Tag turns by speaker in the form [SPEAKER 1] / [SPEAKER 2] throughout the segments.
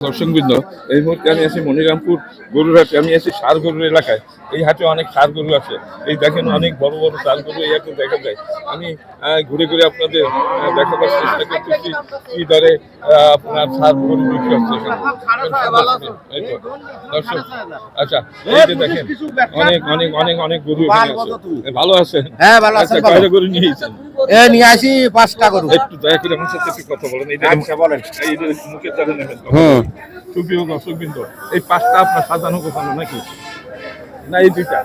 [SPEAKER 1] দর্শকবৃন্দ এই মুহূর্তে আমি আছি মনিরামপুর গরুর হাটে আমি আছি সার গরুর এলাকায়। এই হাটে অনেক সার গরু আছে। এই দেখেন অনেক বড় বড় সার গরু এই হাটে দেখা যায়। আমি ঘুরে ঘুরে আপনাদের দেখাবার চেষ্টা করতেছি কি দরে আপনার সার গরু বিক্রি হচ্ছে দর্শক আচ্ছা এই যে দেখেন অনেক অনেক অনেক অনেক গরু আছে। ভালো আছে
[SPEAKER 2] হ্যাঁ, ভালো আছেন,
[SPEAKER 1] আচ্ছা গরু নিয়েছেন?
[SPEAKER 2] এ নিয়ে আসি পাঁচটা গরু।
[SPEAKER 1] একটু দয়া করে আমার সাথে একটু কথা বলেন। এই
[SPEAKER 2] আচ্ছা, বলেন।
[SPEAKER 1] এই যে মুখের দ্বারা নেবেন
[SPEAKER 2] হুম।
[SPEAKER 1] সুপ্রিয় দর্শকবৃন্দ এই পাঁচটা আপনার সাজানো গোছানো নাকি? না এই দুইটা?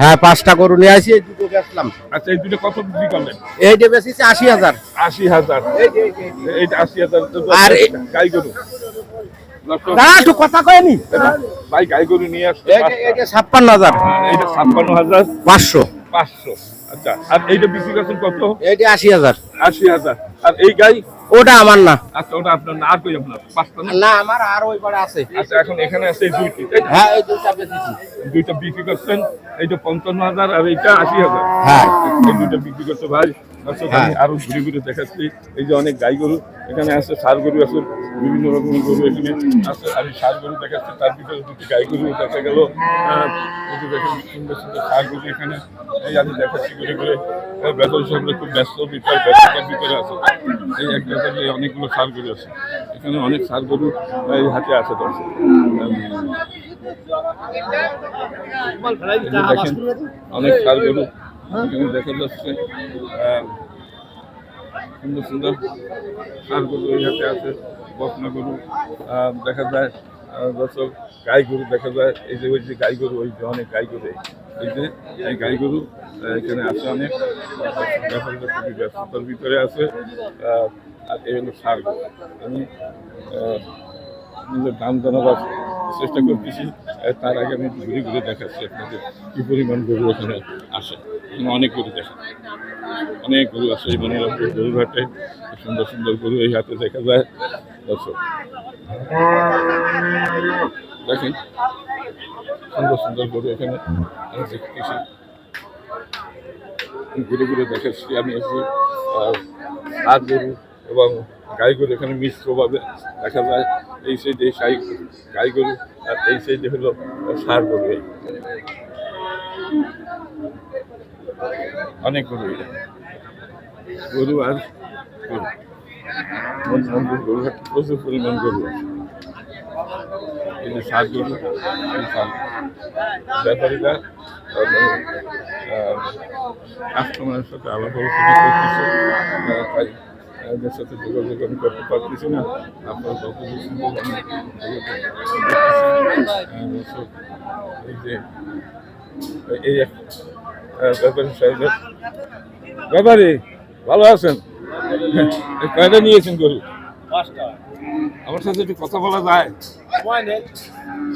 [SPEAKER 2] হ্যাঁ পাঁচটা গরু নিয়ে আসি এই দুটো বেচলাম।
[SPEAKER 1] আচ্ছা এই দুটো কত বিক্রি করলেন?
[SPEAKER 2] এইটা বেশিছে আশি হাজার।
[SPEAKER 1] আশি হাজার। এইটা আশি হাজার
[SPEAKER 2] আর
[SPEAKER 1] গাই গরু।
[SPEAKER 2] একটু কথা কয়নি
[SPEAKER 1] ভাই গাই গরু নিয়ে আসছে
[SPEAKER 2] ছাপ্পান্ন হাজার।
[SPEAKER 1] এইটা ছাপ্পান্ন হাজার।
[SPEAKER 2] পাঁচশো।
[SPEAKER 1] পাঁচশো। আচ্ছা আর এইটা বিক্রি করছেন কত?
[SPEAKER 2] এইটা আশি হাজার।
[SPEAKER 1] আশি হাজার। আর এই গাই?
[SPEAKER 2] ওটা আমার না।
[SPEAKER 1] আচ্ছা ওটা আপনার না আর কই আপনার? পাঁচটা না?
[SPEAKER 2] না আমার আর ওই পারে আছে।
[SPEAKER 1] আচ্ছা এখন এখানে আছে দুইটি
[SPEAKER 2] হ্যাঁ এই দুইটা বেচেছি।
[SPEAKER 1] দুইটা বিক্রি করছেন এইটা পঞ্চান্ন হাজার আর এইটা আশি হাজার।
[SPEAKER 2] হ্যাঁ।
[SPEAKER 1] এই দুইটা বিক্রি করছে ভাই। দর্শক আমি
[SPEAKER 2] হ্যাঁ।
[SPEAKER 1] আরও ঘুরে ঘুরে দেখাচ্ছি। এই যে অনেক গাই গরু এখানে আছে সার গরু আছে বিভিন্ন রকমের গরু এখানে আছে। আমি সার গরু দেখাচ্ছি তার ভিতরে দুটি গাই গরু দেখা গেল। দেখেন সুন্দর সুন্দর সার গরু এখানে। এই আমি দেখাচ্ছি ঘুরে ঘুরে। বেতন সামনে খুব ব্যস্ত ভিতরে ব্যস্ততার ভিতরে আছে। এই এক এই অনেকগুলো সার গরু আছে। এখানে অনেক সার গরু এই হাতে আছে দর্শক দেখেন অনেক সার গরু এখানে দেখা যাচ্ছে সুন্দর সুন্দর সার গরু আছে গরু দেখা যায় গাই গরু দেখা যায়, এই যে ওই যে গাই গরু, ওই যে অনেক গাই গরু, এই যে, এই গাই গরু এখানে আছে অনেক ব্যস্ততার ভিতরে আছে আর এই হলো সার গরু আমি নিজের দাম জানাবার চেষ্টা করতেছি তার আগে আমি ঘুরে ঘুরে দেখাচ্ছি আপনাদের কি পরিমাণ গরু ওখানে আসে। অনেক গরু দেখা অনেক গরু আছে, এই মনিরামপুর গরুর হাটে সুন্দর সুন্দর গরু এই হাতে দেখা যায়। দর্শক, দেখেন, সুন্দর সুন্দর গরু এখানে দেখতেছি। ঘুরে ঘুরে দেখাচ্ছি, আমি এসে হাত গরু এবং গাই গরু এখানে মিশ্রভাবে দেখা যায়। এই সাইডে সাই, গাই গরু আর এই সাইডে হলো সার গরু। অনেক গরু। গরু আর গরু প্রচুর পরিমাণ গরু এই সার গরু ব্যাপারীরা কাস্টমারের সাথে আলাপ আলোচনা সাথে যোগাযোগ আমি করতে পারতেছি না। আপনারা যে, এই ব্যাপারী সাহেবের ভালো আছেন? কয়টা নিয়েছেন গরু? আমার সাথে একটু কথা বলা যায়?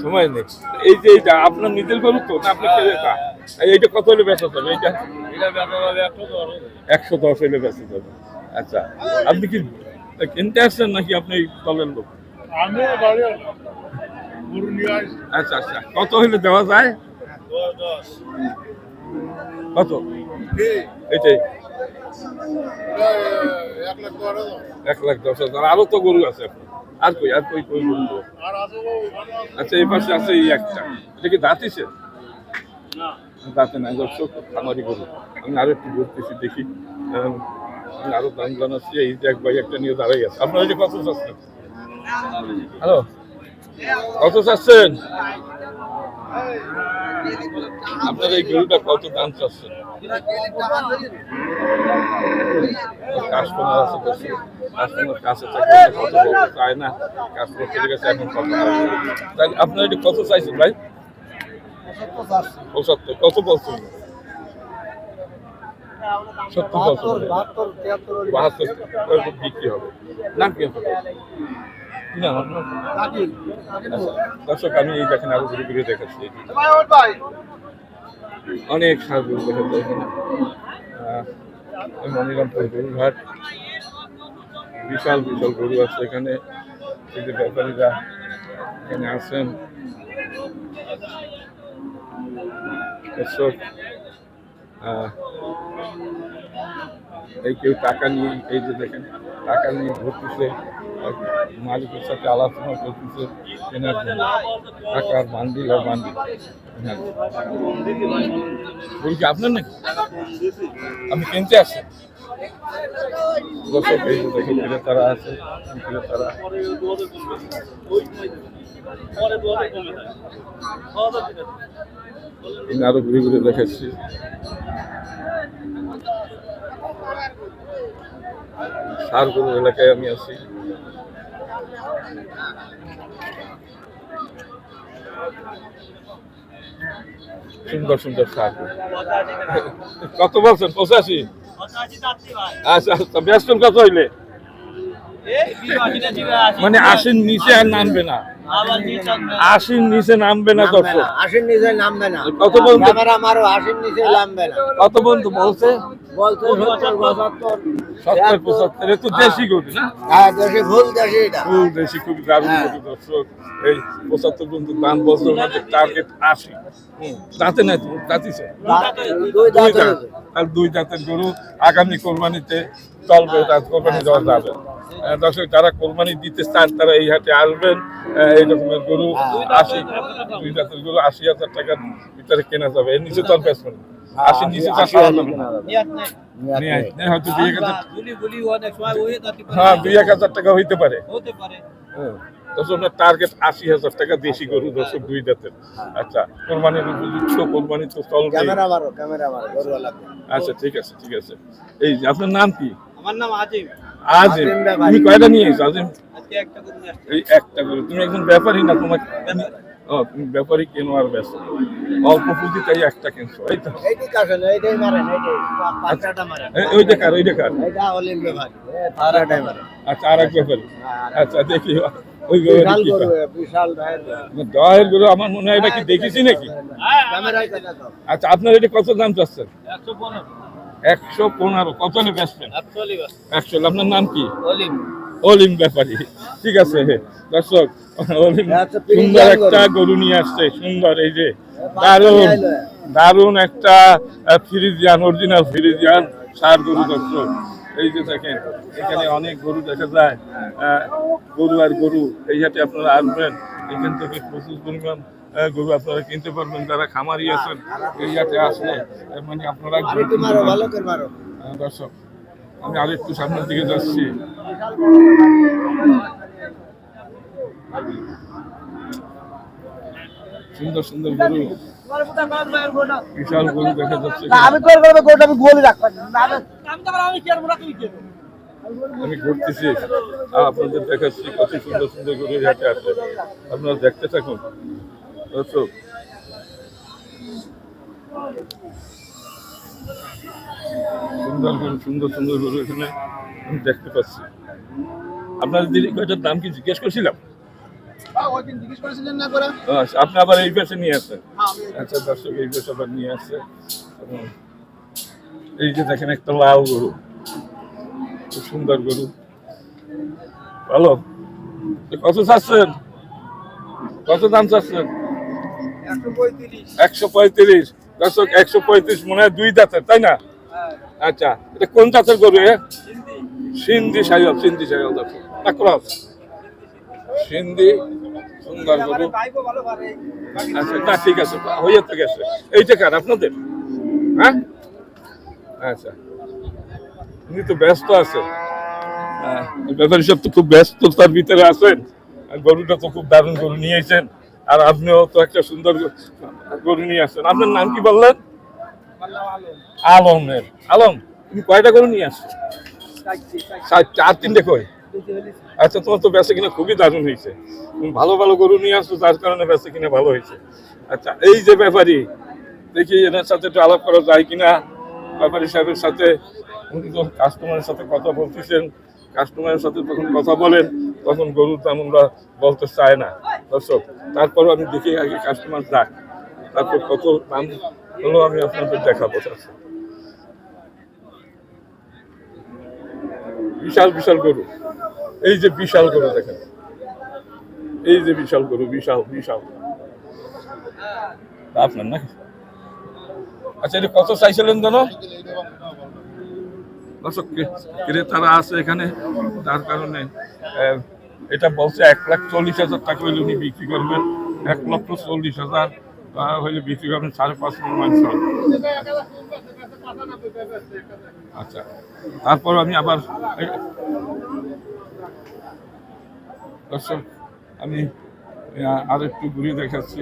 [SPEAKER 1] সময় নেই। এই যে এইটা আপনার নিজের গরু তো না আপনার ছেলে এইটা কত হলে বেচা যাবে? এইটা? একশো দশ হলে। বেচা যাবে। আচ্ছা আপনি কি কিনতে আসছেন নাকি আপনি দলের লোক? আচ্ছা আচ্ছা। কত হলে দেওয়া যায়? কত? এটাই
[SPEAKER 3] এক লাখ
[SPEAKER 1] দশ হাজার। আরও তো গরু আছে আর কই আর কই কই গরু। আচ্ছা এই পাশে আছে এই একটা। এটা কি দাঁতিছে দাঁতে নাই, দর্শক, খামারি গরু। আমি আরও একটু ঘুরতেছি, দেখি। আরও দাম জানাচ্ছি। এই যে এক ভাই একটা নিয়ে দাঁড়াই আছে। আপনার যে কত চাচ্ছেন? হ্যালো? কত চাচ্ছেন? আপনার এই গরুটা কত দাম চাচ্ছেন? কাস্টমার আছে দর্শক কাস্টমার কাছে থাকলে কত চায় না? কাস্টমার চলে গেছে এখন কত তাহলে আপনার এটা কত চাইছেন ভাই? পঁচাত্তর। কত বলছেন? সত্তর বলছেন। বাহাত্তর বিক্রি হবে। নাম কি? কি নাম আপনার? দর্শক আমি এই দেখেন আরও ঘুরে ঘুরে দেখাচ্ছি। অনেক সার গরু দেখা যায় এখানে মনিরামপুর গরুঘাট বিশাল বিশাল গরু আছে এখানে। এই যে ব্যাপারীরা এখানে আছেন। দর্শক এই কেউ টাকা নিয়ে এই যে দেখেন টাকা নিয়ে ঘুরতেছে মালিকের সাথে আলোচনা করতেছে কেনার জন্য। টাকার বান্ডিল আর বান্ডিল জন্য। আপনার নাকি? আপনি কিনতে আসছেন দর্শক আছে ক্রেতারা আরও ঘুরে ঘুরে দেখাচ্ছি। সারগুলো এলাকায় আমি আছি। সুন্দর সুন্দর সার কত বলছেন? পঁচাশি। আচ্ছা আচ্ছা ব্যস্ত কত হইলে। মানে আসেন নিচে আর নামবে না। আশির নিচে নামবে না দর্শক
[SPEAKER 4] আশির নিচে নামবে না।
[SPEAKER 1] কত পর্যন্ত?
[SPEAKER 4] ক্যামেরা মারো আশির নিচে নামবে না।
[SPEAKER 1] কত বন্ধু বলছে?
[SPEAKER 4] বলছে সত্তর পঁচাত্তর।
[SPEAKER 1] সত্তর দেশি গরু না?
[SPEAKER 4] হ্যাঁ দেশে ভুল দেশে এটা।
[SPEAKER 1] খুব দেশি খুব দারুণ
[SPEAKER 4] হ্যাঁ।
[SPEAKER 1] গরু দর্শক। এই পঁচাত্তর পর্যন্ত দাম বছর মধ্যে টার্গেট আশি। তাতে
[SPEAKER 4] দুই হয়েছে।
[SPEAKER 1] আর দুই দাঁতের গরু আগামী কোরবানিতে চলবে তার কোরবানি দেওয়া যাবে। দর্শক যারা কোরবানি দিতে চান তারা এই হাটে আসবেন। এই রকমের গরু আশি দুই দাঁতের গরু আশি হাজার টাকার ভিতরে কেনা যাবে। এর নিচে তো আর আশি নিচে আয়- নিয়ে হয়তো দুই এক হাজার হ্যাঁ দুই এক হাজার টাকা হইতে পারে। হ্যাঁ। দর্শক টার্গেট আশি হাজার টাকা দেশি গরু দর্শক দুই দাঁতের আচ্ছা কোরবানির উপযুক্ত কোরবানি তো চলবে আচ্ছা ঠিক আছে ঠিক আছে। এই আপনার নাম কি?
[SPEAKER 2] আমার নাম আজিম।
[SPEAKER 1] আজিম তুমি কয়টা নিয়ে এসো আজিম। এই একটা করে। তুমি একজন ব্যাপারী না তোমার ও তুমি ব্যাপারী কেনো আর ব্যস্ত? অল্প পুঁজি তাই একটা কিনছো এই তো। ওই দেখার ওই দেখার আচ্ছা আর এক ব্যাপারী। আচ্ছা দেখি ওই। দয়ের গরু আমার মনে হয় এটা কি দেখেছি নাকি?
[SPEAKER 4] কথা দাও।
[SPEAKER 1] আচ্ছা আপনার এটা কত দাম চাচ্ছেন? একশো পনেরো। কত হলে বেচবেন একশো আপনার নাম কি? অলিম। ব্যাপারী। ঠিক আছে। দর্শক অলিম
[SPEAKER 4] আচ্ছা,
[SPEAKER 1] সুন্দর একটা
[SPEAKER 4] গরু।
[SPEAKER 1] নিয়ে আসছে। সুন্দর এই যে দারুণ দারুণ একটা ফ্রিজিয়ান অরিজিনাল ফ্রিজিয়ান সার গরু দর্শক। এই যে দেখেন এখানে অনেক গরু দেখা যায়। আহ, গরু আর গরু এই হাটে আপনারা আসবেন। এখান থেকে প্রচুর পরিমাণ গরু আপনারা কিনতে পারবেন যারা খামারি আছেন এই হাটে আসলে মানে আপনারা
[SPEAKER 4] আর
[SPEAKER 1] দর্শক আমি আরেকটু সামনের দিকে যাচ্ছি। সুন্দর সুন্দর গরু বিশাল গরু দেখা যাচ্ছে
[SPEAKER 4] আমি করে করব গরুটা আমি গোলে
[SPEAKER 1] আমি ঘুরতেছি। আর আপনাদের দেখাচ্ছি কত সুন্দর সুন্দর গরু হাটে আছে। আপনারা দেখতে থাকুন। দর্শক সুন্দর গরু সুন্দর সুন্দর গরু এখানে আমি দেখতে পাচ্ছি। আপনাদের দিদি কয়টার দাম কি জিজ্ঞেস করছিলাম? আচ্ছা, আপনি আবার এই পাশে নিয়ে আসেন। আচ্ছা দর্শক এই পাশে আবার নিয়ে আসছে এই যে দেখেন একটা লাল গরু। খুব সুন্দর গরু। ভালো। কত চাচ্ছেন? কত দাম চাচ্ছেন? একশো পঁয়ত্রিশ। দর্শক একশো পঁয়ত্রিশ মনে হয় দুই দাঁতের তাই না? আচ্ছা এটা কোন জাতের গরু সিন্ধি। সাইল সিন্ধি সাইল দর্শক। না ক্রস সিন্ধি সুন্দর গরু। আচ্ছা না ঠিক আছে হইয়া তো গেছে। এইটা কার আপনাদের? হ্যাঁ? আচ্ছা। উনি তো ব্যস্ত আছে হ্যাঁ, ব্যাপারী সব তো খুব ব্যস্ততার ভিতরে আছেন। আর গরুটা তো খুব দারুণ গরু নিয়েছেন আর আপনিও তো একটা সুন্দর গরু নিয়ে আসছেন। আপনার নাম কি বললেন? আলমের। আলম তুমি কয়টা গরু নিয়ে আসছো? চার তিনটে কই? আচ্ছা তোমার তো বেচা কিনা খুবই দারুণ হয়েছে। তুমি ভালো ভালো গরু নিয়ে আসছো তার কারণে বেচা কিনা ভালো হয়েছে। আচ্ছা এই যে ব্যাপারী দেখি এনার সাথে একটু আলাপ করা যায় কিনা? ব্যাপারী সাহেবের সাথে উনি তো কাস্টমারের সাথে কথা বলতেছেন কাস্টমারের সাথে যখন কথা বলেন তখন গরুর দাম আমরা বলতে চায় না। দর্শক, তারপরও আমি দেখি আগে কাস্টমার যাক তারপর কত দাম হলো আমি আপনাদের দেখাবো বিশাল বিশাল গরু। এই যে বিশাল গরু দেখেন। এই যে বিশাল গরু, বিশাল বিশাল। আপনার নাকি? আচ্ছা এটা কত চাইছিলেন জানো? দর্শক, ক্রে- ক্রেতারা আছে এখানে তার কারণে এটা বলছে এক লাখ চল্লিশ হাজার টাকা হইলে উনি বিক্রি করবেন। এক লক্ষ চল্লিশ হাজার হইলে বিক্রি করবেন সাড়ে পাঁচ মন মাংস আচ্ছা তারপর আমি আবার আমি আর একটু ঘুরিয়ে দেখাচ্ছি।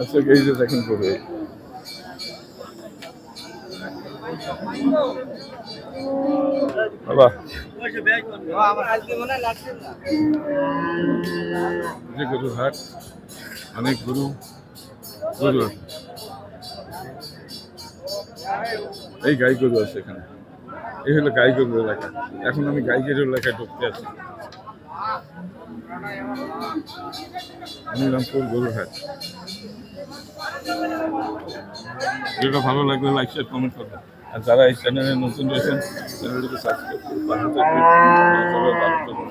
[SPEAKER 1] আচ্ছা এই যে দেখেন করে বাবা। যে গরু হাট অনেক গরু গরু। এই গাই গরু আছে এখানে। এই হলো গাই গরু এলাকা এখন আমি গাই গরু এলাকায় ঢুকতে আছি। নিলামপুর গরু হাট ভিডিওটা ভালো লাগলে লাইক শেয়ার কমেন্ট করবেন। আর যারা এই চ্যানেলে নতুন রয়েছেন চ্যানেলটিকে সাবস্ক্রাইব করুন